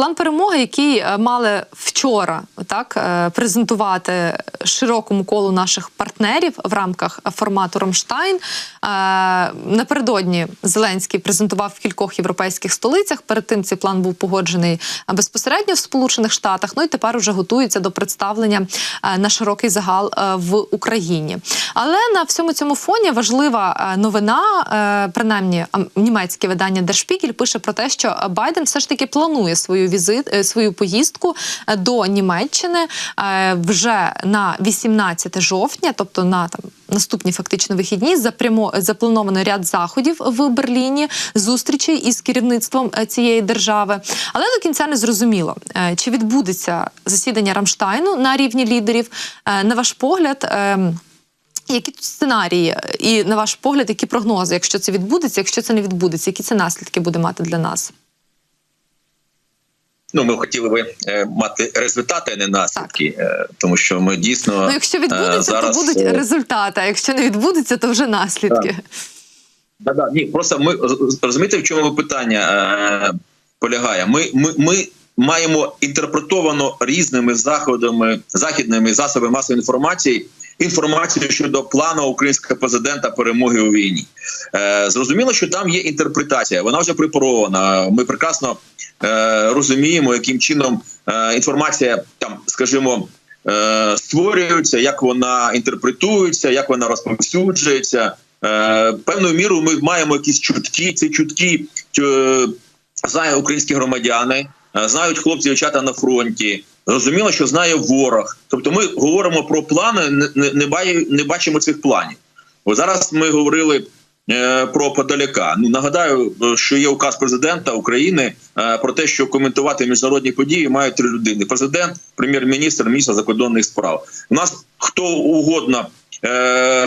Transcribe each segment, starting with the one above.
план перемоги, який е, мали вчора так е, презентувати широкому колу наших партнерів в рамках формату Рамштайн. Е, Напередодні Зеленський презентував в кількох європейських столицях. Перед тим цей план був погоджений безпосередньо в Сполучених Штатах. Ну і тепер уже готується до представлення на широкий загал в Україні. Але на всьому цьому фоні важлива новина, принаймні німецьке видання Spiegel пише про те, що Байден все ж таки планує свою візит, е, свою поїздку е, до Німеччини е, вже на 18 жовтня, тобто на там. Наступні фактично вихідні запрямо заплановано ряд заходів в Берліні, зустрічей із керівництвом цієї держави. Але до кінця не зрозуміло, чи відбудеться засідання Рамштайну на рівні лідерів. На ваш погляд, ем, які тут сценарії, і на ваш погляд, які прогнози, якщо це відбудеться, якщо це не відбудеться, які це наслідки буде мати для нас? Ну, ми хотіли би е, мати результати, а не наслідки, е, тому що ми дійсно Ну, якщо е, відбудеться, зараз, то будуть е, результати. А якщо не відбудеться, то вже наслідки. Да, да, ні, просто ми розумієте, в чому питання е, полягає. Ми, ми, ми маємо інтерпретовано різними заходами, західними засобами масової інформації. Інформацію щодо плану українського президента перемоги у війні е, зрозуміло, що там є інтерпретація. Вона вже припарована. Ми прекрасно е, розуміємо, яким чином е, інформація там, скажімо, е, створюється, як вона інтерпретується, як вона розповсюджується. Е, певною мірою ми маємо якісь чутки. Ці чутки е, знають українські громадяни, е, знають хлопці дівчата на фронті. Зрозуміло, що знає ворог. Тобто, ми говоримо про плани, не, не, бачимо цих планів. Ось зараз ми говорили е, про подаляка. Ну нагадаю, е, що є указ президента України е, про те, що коментувати міжнародні події мають три людини: президент, прем'єр-міністр, міністр закордонних справ. У нас хто угодно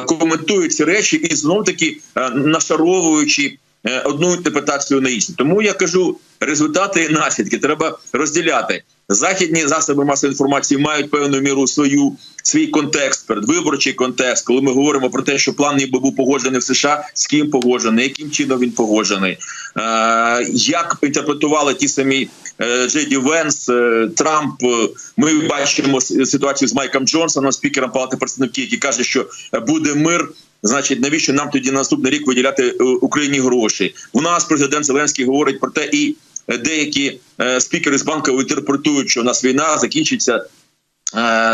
коментують ці речі і знов таки е, нашаровуючи е, одну інтерпретацію на іншу. Тому я кажу, результати і наслідки треба розділяти. Західні засоби масової інформації мають певну міру свою свій контекст, передвиборчий контекст, коли ми говоримо про те, що план ніби був погоджений в США, з ким погоджений, яким чином він погоджений, е, як інтерпретували ті самі е, Джеді Венс, е, Трамп. Е, Ми бачимо ситуацію з Майком Джонсоном, спікером Палати представників, який каже, що е, буде мир. Значить, навіщо нам тоді на наступний рік виділяти е, Україні гроші? У нас президент Зеленський говорить про те, і е, деякі е, спікери з банку інтерпретують, що у нас війна закінчиться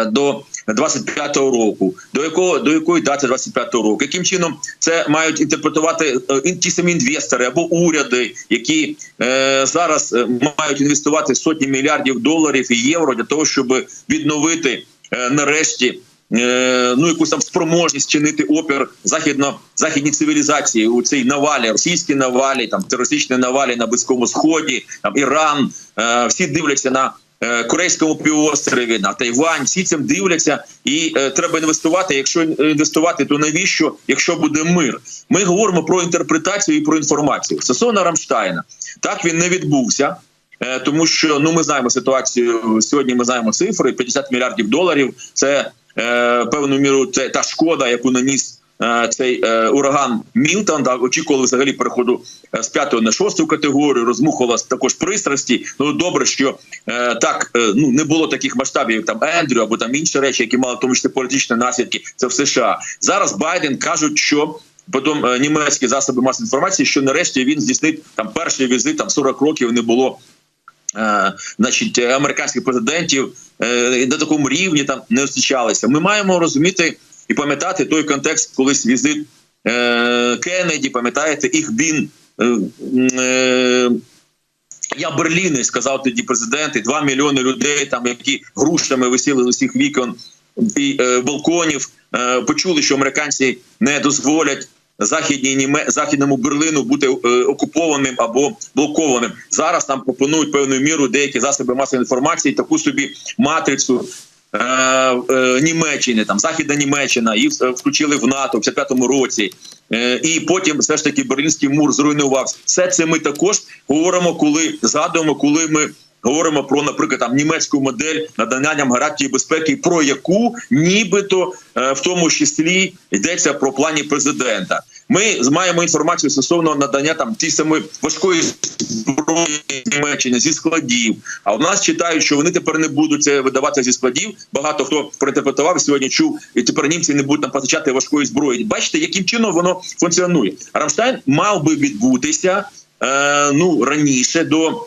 до 25-го року. До якого до якої дати 25-го року? Яким чином це мають інтерпретувати ті самі інвестори або уряди, які е, зараз мають інвестувати сотні мільярдів доларів і євро для того, щоб відновити е, нарешті. Е, Ну, якусь там спроможність чинити опір західно західній цивілізації у цій навалі, російській навалі, там терористичній навалі на близькому сході, там Іран. Е, всі дивляться на е, Корейському півострові, на Тайвань. Всі цим дивляться, і е, треба інвестувати. Якщо інвестувати, то навіщо, якщо буде мир? Ми говоримо про інтерпретацію і про інформацію. Стосовно Рамштайна, так він не відбувся. Е, Тому що ну ми знаємо ситуацію сьогодні. Ми знаємо цифри: 50 мільярдів доларів. Це е, певною мірою це та шкода, яку наніс е, цей е, ураган Мілтон. Так очікували взагалі переходу е, з п'ятої на шосту категорію. Розмухувала також пристрасті. Ну добре, що е, так е, ну не було таких масштабів, як там Ендрю або там інші речі, які мали в тому числі політичні наслідки. Це в США зараз. Байден кажуть, що. Потім німецькі засоби масової інформації, що нарешті він здійснить там перший візит, там 40 років не було значить, е, американських президентів е, на такому рівні там не зустрічалися. Ми маємо розуміти і пам'ятати той контекст, колись візит е, Кеннеді, пам'ятаєте, їх. Е, е, я Берліни, сказав тоді президент, і 2 мільйони людей, там які грушами висіли з усіх вікон і е, балконів, е, почули, що американці не дозволять західній німе західному Берлину бути е, окупованим або блокованим. Зараз нам пропонують певною мірою деякі засоби масової інформації, таку собі матрицю. е, е, Німеччини, там Західна Німеччина, їх включили в НАТО в 55-му році, Е, і потім все ж таки Берлінський мур зруйнувався. Все це ми також говоримо, коли згадуємо, коли ми говоримо про, наприклад, там німецьку модель надання нам гарантії безпеки, про яку нібито е, в тому числі йдеться про плані президента. Ми маємо інформацію стосовно надання там ті самі важкої зброї Німеччини зі складів. А у нас читають, що вони тепер не будуть це видавати зі складів. Багато хто проінтерпретував сьогодні, чув, і тепер німці не будуть нам постачати важкої зброї. Бачите, яким чином воно функціонує. Рамштайн мав би відбутися е, ну раніше до.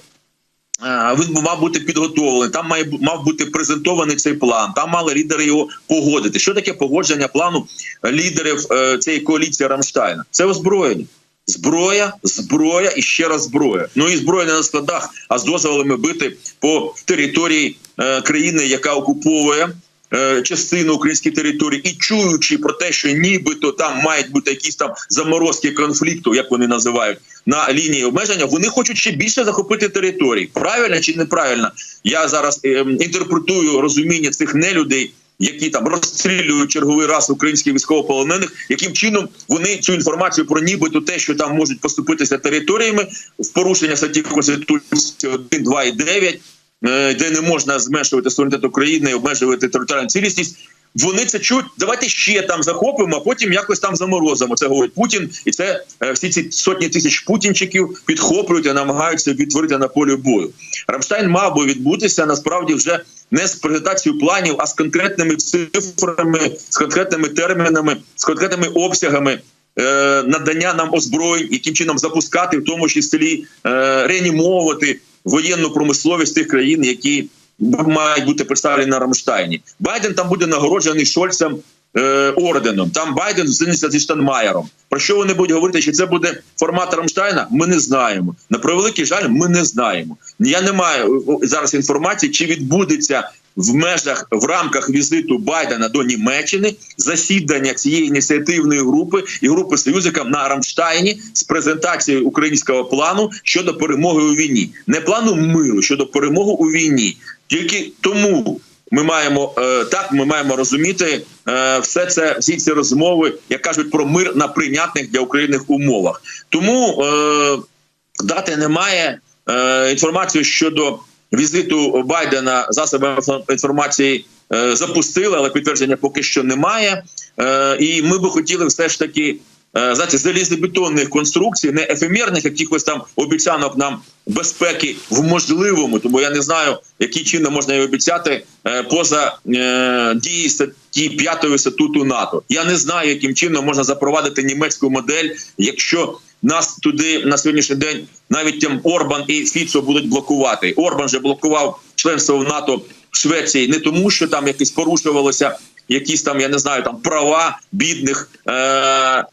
Він мав бути підготовлений. Там має мав бути презентований цей план. Там мали лідери його погодити. Що таке погодження плану лідерів е, цієї коаліції Рамштайна? Це озброєння. Зброя, зброя і ще раз зброя. Ну і зброя не на складах, а з дозволами бити по території е, країни, яка окуповує е, частину української території, і чуючи про те, що нібито там мають бути якісь там заморозки конфлікту, як вони називають, на лінії обмеження, вони хочуть ще більше захопити території. Правильно чи неправильно? Я зараз е, інтерпретую розуміння цих нелюдей. Які там розстрілюють черговий раз українських військовополонених, яким чином вони цю інформацію про нібито те, що там можуть поступитися територіями в порушення статті Конституції 1, 2 і 9, е, де не можна зменшувати суверенітет України і обмежувати територіальну цілісність. Вони це чують. Давайте ще там захопимо, а потім якось там заморозимо. Це говорить Путін, і це е, всі ці сотні тисяч путінчиків підхоплюють і намагаються відтворити на полі бою. Рамштайн мав би відбутися насправді вже не з презентацією планів, а з конкретними цифрами, з конкретними термінами, з конкретними обсягами. е, Надання нам озброєнь, яким чином запускати, в тому числі е, реанімовувати воєнну промисловість тих країн, які мають бути представлені на Рамштайні. Байден там буде нагороджений Шольцем е, орденом. Там Байден зустрінеться зі Штанмаєром. Про що вони будуть говорити? Чи це буде формат Рамштайна? Ми не знаємо. На превеликий жаль, ми не знаємо. Я не маю зараз інформації, чи відбудеться в межах в рамках візиту Байдена до Німеччини засідання цієї ініціативної групи і групи союзників на Рамштайні з презентацією українського плану щодо перемоги у війні, не плану миру щодо перемоги у війні. Тільки тому ми маємо е, так, ми маємо розуміти е, все це, всі ці розмови, як кажуть, про мир на прийнятних для України умовах. Тому е, дати немає е, інформацію щодо візиту Байдена засоби інформації е, запустили, але підтвердження поки що немає. Е, і ми би хотіли все ж таки. е, Знаєте, залізобетонних конструкцій, не ефемерних якихось там обіцянок нам безпеки в можливому, тому я не знаю, який чином можна її обіцяти поза дії статті 5 статуту НАТО. Я не знаю, яким чином можна запровадити німецьку модель, якщо нас туди на сьогоднішній день навіть там Орбан і Фіцо будуть блокувати. Орбан же блокував членство в НАТО в Швеції не тому, що там якісь порушувалося якісь там, я не знаю, там права бідних. Е-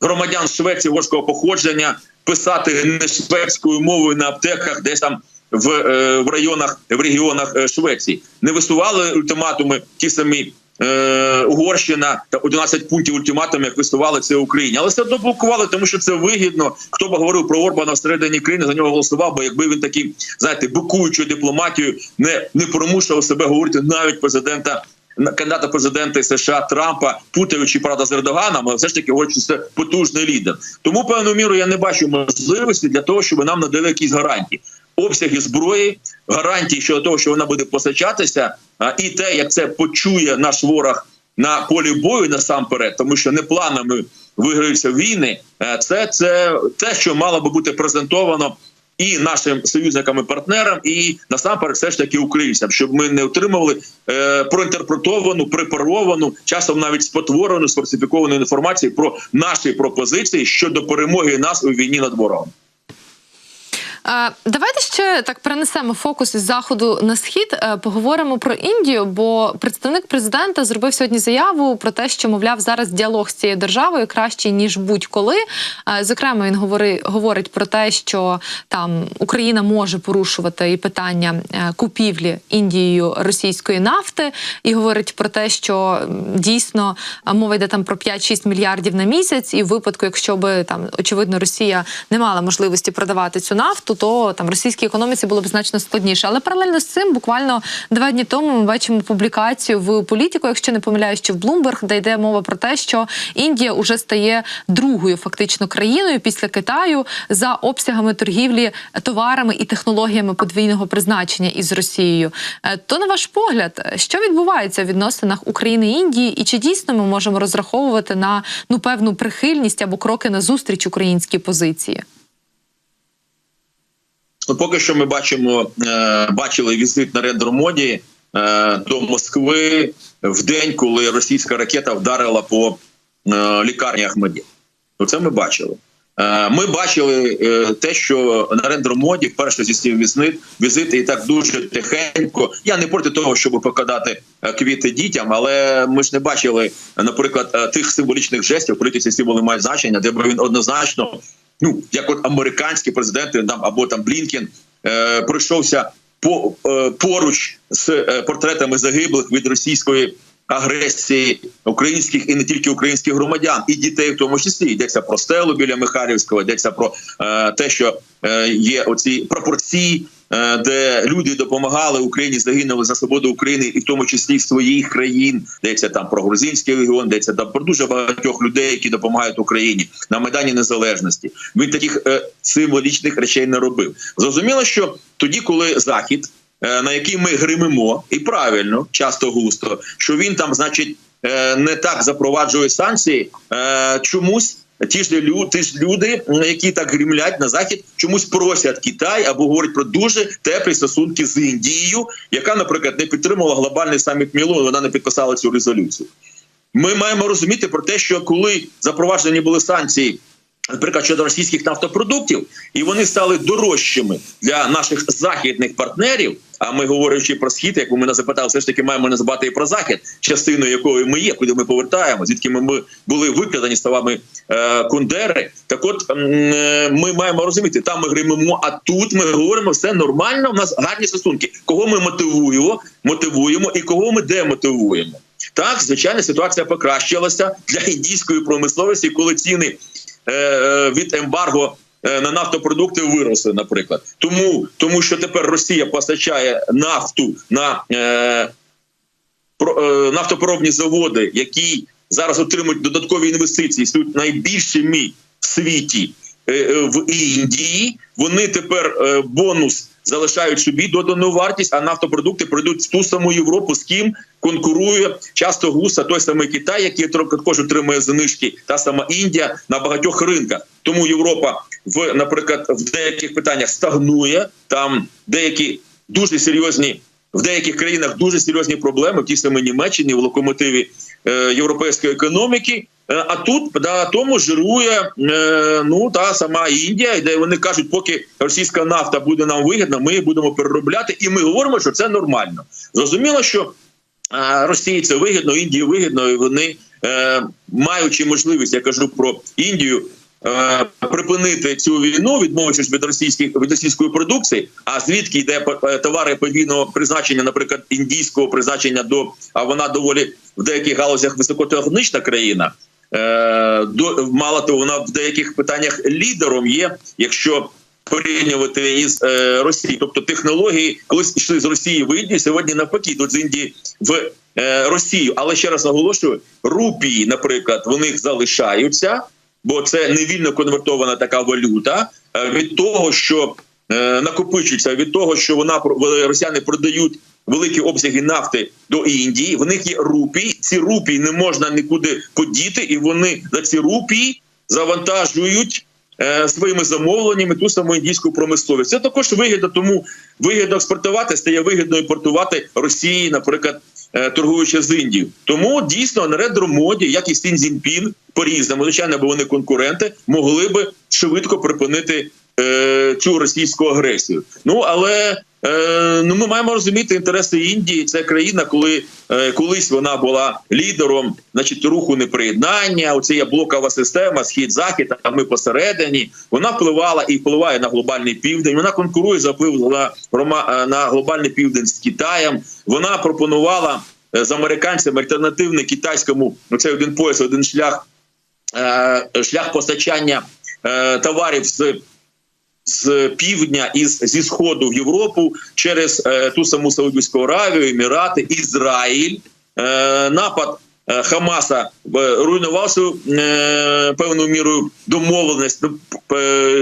громадян Швеції важкого походження писати не шведською мовою на аптеках, десь там в, е, в районах в регіонах е, Швеції. Не висували ультиматуми ті самі. Е, Угорщина та 11 пунктів ультиматумів, як висували це Україні, але все одно блокували, тому що це вигідно. Хто б говорив про Орбана всередині країни, за нього голосував, бо якби він такий, знаєте, бикуючою дипломатією не, не примушував себе говорити навіть президента кандидата в президенти США Трампа, путаючи правда з Ердоганом, але все ж таки говорить, що це потужний лідер. Тому певною мірою я не бачу можливості для того, щоб нам надали якісь гарантії. Обсяги зброї, гарантії щодо того, що вона буде постачатися, і те, як це почує наш ворог на полі бою насамперед, тому що не планами виграються війни. Це це те, що мало би бути презентовано і нашим союзникам і партнерам, і насамперед, все ж таки українцям, щоб ми не отримували е, проінтерпретовану, препаровану, часом навіть спотворену, сфальсифіковану інформацію про наші пропозиції щодо перемоги нас у війні над ворогом. Давайте ще так перенесемо фокус із заходу на схід. е, Поговоримо про Індію, бо представник президента зробив сьогодні заяву про те, що мовляв зараз діалог з цією державою кращий ніж будь-коли. Е, Зокрема, він говори, говорить про те, що там Україна може порушувати і питання е, купівлі Індією російської нафти, і говорить про те, що дійсно мова йде там про 5-6 мільярдів на місяць, і в випадку, якщо би там очевидно Росія не мала можливості продавати цю нафту, то там російській економіці було б значно складніше. Але паралельно з цим, буквально два дні тому, ми бачимо публікацію в політику, якщо не помиляюсь, що в Bloomberg, де йде мова про те, що Індія уже стає другою фактично країною після Китаю за обсягами торгівлі товарами і технологіями подвійного призначення із Росією. Е, То на ваш погляд, що відбувається в відносинах України і Індії, і чи дійсно ми можемо розраховувати на ну певну прихильність або кроки на зустріч українській позиції? Ну, поки що ми бачимо, е, бачили візит на Рендромоді е, до Москви в день, коли російська ракета вдарила по е, лікарні Ахмадів. То це ми бачили. Е, Ми бачили те, що на рендромоді вперше здійснив візит, візити і так дуже тихенько. Я не проти того, щоб покидати е, квіти дітям, але ми ж не бачили, наприклад, тих символічних жестів, політиці символи мають значення, де б він однозначно, ну як от американські президенти там або там Блінкен е, пройшовся по е, поруч з е, портретами загиблих від російської агресії українських і не тільки українських громадян, і дітей, в тому числі йдеться про стелу біля Михайлівського, йдеться про е, те, що е, є оці пропорції. Е, Де люди допомагали Україні, загинули за свободу України, і в тому числі своїх країн, йдеться там про грузинський регіон, йдеться там про дуже багатьох людей, які допомагають Україні на майдані Незалежності. Він таких е, символічних речей не робив. Зрозуміло, що тоді, коли захід е, на який ми гримимо, і правильно, часто густо, що він там, значить, не так запроваджує санкції, чомусь. Ті ж люди, ті ж люди, які так грімлять на захід, чомусь просять Китай або говорять про дуже теплі стосунки з Індією, яка, наприклад, не підтримувала глобальний саміт Мілу, вона не підписала цю резолюцію. Ми маємо розуміти про те, що коли запроваджені були санкції, наприклад, щодо російських нафтопродуктів, і вони стали дорожчими для наших західних партнерів. А ми говорячи про схід, як ви мене запитали, все ж таки маємо не забувати і про захід, частиною якої ми є, куди ми повертаємо, звідки ми, ми були викладені словами е, Кундери. Так, от е, ми маємо розуміти, там ми гримимо, а тут ми говоримо все нормально. У нас гарні стосунки. Кого ми мотивуємо, мотивуємо і кого ми демотивуємо. Так, звичайно, ситуація покращилася для індійської промисловості, коли ціни е, е, від ембарго на нафтопродукти виросли, наприклад. Тому, тому що тепер Росія постачає нафту на е, про- е, нафтопереробні заводи, які зараз отримують додаткові інвестиції, стають найбільшими в світі е, е, в Індії. Вони тепер е, бонус залишають собі додану вартість, а нафтопродукти пройдуть в ту саму Європу, з ким конкурує часто гуса той самий Китай, який також отримує знижки, та сама Індія на багатьох ринках. Тому Європа в, наприклад, в деяких питаннях стагнує. Там деякі дуже серйозні в деяких країнах дуже серйозні проблеми, в тій самій Німеччині, в локомотиві європейської економіки. Е, А тут да тому жирує е, ну та сама Індія, де вони кажуть, поки російська нафта буде нам вигідна, ми її будемо переробляти, і ми говоримо, що це нормально. Зрозуміло, що е, Росії це вигідно, Індії вигідно, і вони, е, маючи можливість, я кажу про Індію. Е, Припинити цю війну, відмовившись від російських від російської продукції. А звідки йде е, товари подвійного призначення, наприклад, індійського призначення до а вона доволі в деяких галузях високотехнічна країна. Е, до мало того, вона в деяких питаннях лідером є, якщо порівнювати із е, Росією. Тобто технології колись йшли з Росії в Індію, сьогодні навпаки йдуть з Індії в е, Росію. Але ще раз наголошую: рупії, наприклад, в них залишаються, бо це невільно конвертована така валюта. Е, від того, що е, накопичується, від того, що вона росіяни продають великі обсяги нафти до Індії. В них є рупії. Ці рупії не можна нікуди подіти, і вони за ці рупії завантажують. е, Своїми замовленнями ту саму індійську промисловість це також вигідно, тому вигідно експортувати стає вигідно імпортувати Росії, наприклад, торгуючи з Індією. Тому дійсно на редромоді, як і Сін Зінпін, по-різному, звичайно, бо вони конкуренти, могли би швидко припинити е, цю російську агресію. Ну але е, ну ми маємо розуміти інтереси Індії. Це країна, коли е, колись вона була лідером, значить, руху неприєднання. Оце є блокова система, схід захід. А ми посередині. Вона впливала і впливає на глобальний південь. Вона конкурує за вплив на, е, на глобальний південь з Китаєм. Вона пропонувала е, з американцями альтернативний китайському ну, це один пояс, один шлях, е, шлях постачання е, товарів з з півдня і зі сходу в Європу через е, ту саму Саудівську Аравію, Емірати, Ізраїль. Е, напад е, Хамаса руйнував свою е, певною мірою домовленість, ну,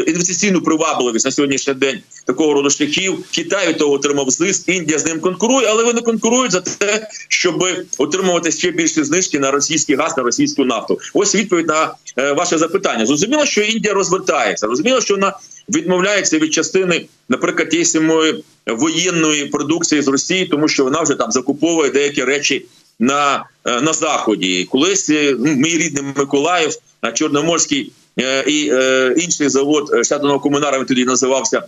інвестиційну привабливість на сьогоднішній день такого роду шляхів. Китай від того отримав зиск, Індія з ним конкурує, але вони конкурують за те, щоб отримувати ще більші знижки на російський газ, на російську нафту. Ось відповідь на ваше запитання. Зрозуміло, що Індія розвертається. Зрозуміло, що вона відмовляється від частини, наприклад, тієї самої воєнної продукції з Росії, тому що вона вже там закуповує деякі речі на, е, на заході. Колись е, ну, мій рідний Миколаїв, Чорноморський е, і е, інший завод Штатного комунара він тоді називався.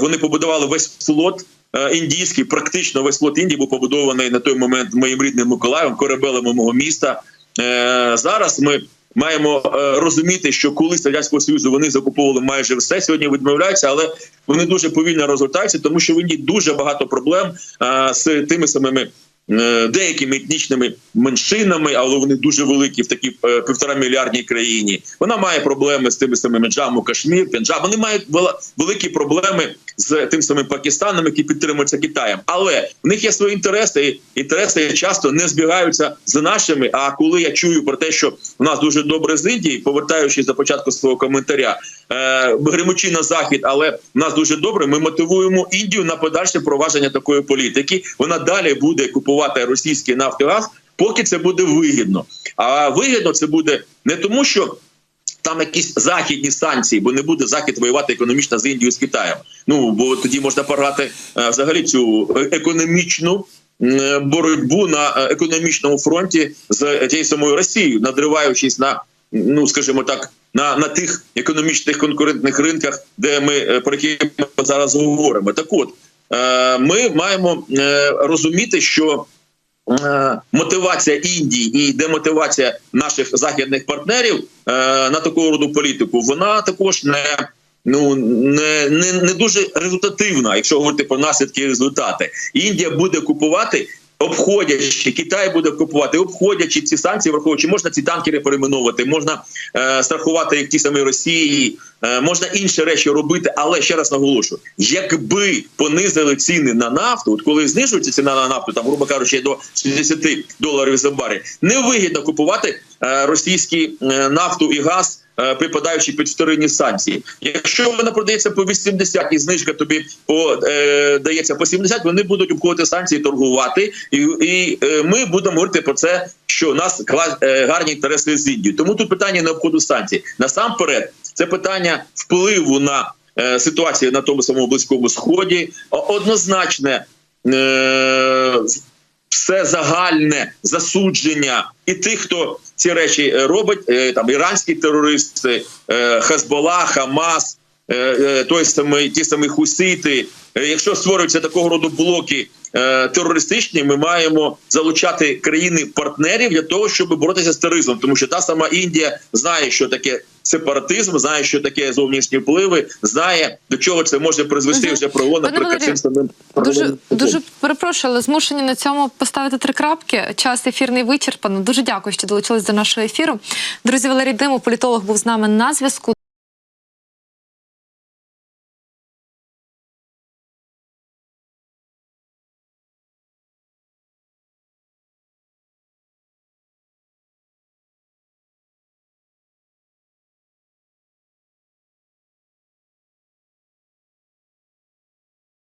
Вони побудували весь флот. Індійський, практично весь флот Індії був побудований на той момент моїм рідним Миколаєвом, корабелем мого міста. Зараз ми маємо е, розуміти, що колись радянського союзу вони закуповували майже все. Сьогодні відмовляються, але вони дуже повільно розгортаються, тому що в Індії дуже багато проблем е, з тими самими. Е, Деякими етнічними меншинами, але вони дуже великі в такій е, півтора мільярдній країні. Вона має проблеми з тими самими Джаму, Кашмір, Пенджаб. Вони мають великі проблеми з тим самим Пакистаном, який підтримується Китаєм. Але в них є свої інтереси. і Інтереси часто не збігаються з нашими. А коли я чую про те, що у нас дуже добре з Індії, повертаючись до початку свого коментаря, е, гримучи на захід, але в нас дуже добре. Ми мотивуємо Індію на подальше провадження такої політики. Вона далі буде купувати російський нафтогаз, поки це буде вигідно. А вигідно це буде не тому, що там якісь західні санкції, бо не буде захід воювати економічно з Індією з Китаєм. Ну бо тоді можна порати е, взагалі цю економічну. Боротьбу на е, економічному фронті з тією самою Росією, надриваючись на ну скажімо так, на, на тих економічних конкурентних ринках, де ми е, про які ми зараз говоримо. Так от ми маємо е, розуміти, що е, мотивація Індії і демотивація наших західних партнерів е, на такого роду політику, вона також не. Ну не, не, не дуже результативна, якщо говорити про наслідки і результати. Індія буде купувати, обходячи Китай буде купувати, обходячи ці санкції, враховуючи, можна ці танкери перейменовувати, можна е, страхувати як ті самі Росії, е, можна інші речі робити. Але ще раз наголошую: якби понизили ціни на нафту, от коли знижується ціна на нафту, там грубо кажучи, до 60 доларів за барель, невигідно купувати е, російські е, нафту і газ. Е, Припадаючи під вторинні санкції, якщо вона продається по 80 і знижка тобі по е, дається по 70, вони будуть обходити санкції, торгувати, і, і е, ми будемо говорити про це, що у нас е, гарні інтереси з Індією. Тому тут питання не обходу санкцій. Насамперед, це питання впливу на е, ситуацію на тому самому близькому сході, однозначне. Е, все загальне засудження і тих, хто ці речі е, робить, е, там іранські терористи, е, Хезбола, Хамас, той самий ті самі хусити. Якщо створюються такого роду блоки терористичні, ми маємо залучати країни партнерів для того, щоб боротися з тероризмом, тому що та сама Індія знає, що таке сепаратизм, знає, що таке зовнішні впливи, знає до чого це може призвести угу. вже провело, наприклад, цим самим Дуже дуже перепрошую, але змушені на цьому поставити три крапки. Час ефірний вичерпано. Дуже дякую, що долучились до нашого ефіру. Друзі, Валерій Димо, політолог, був з нами на зв'язку.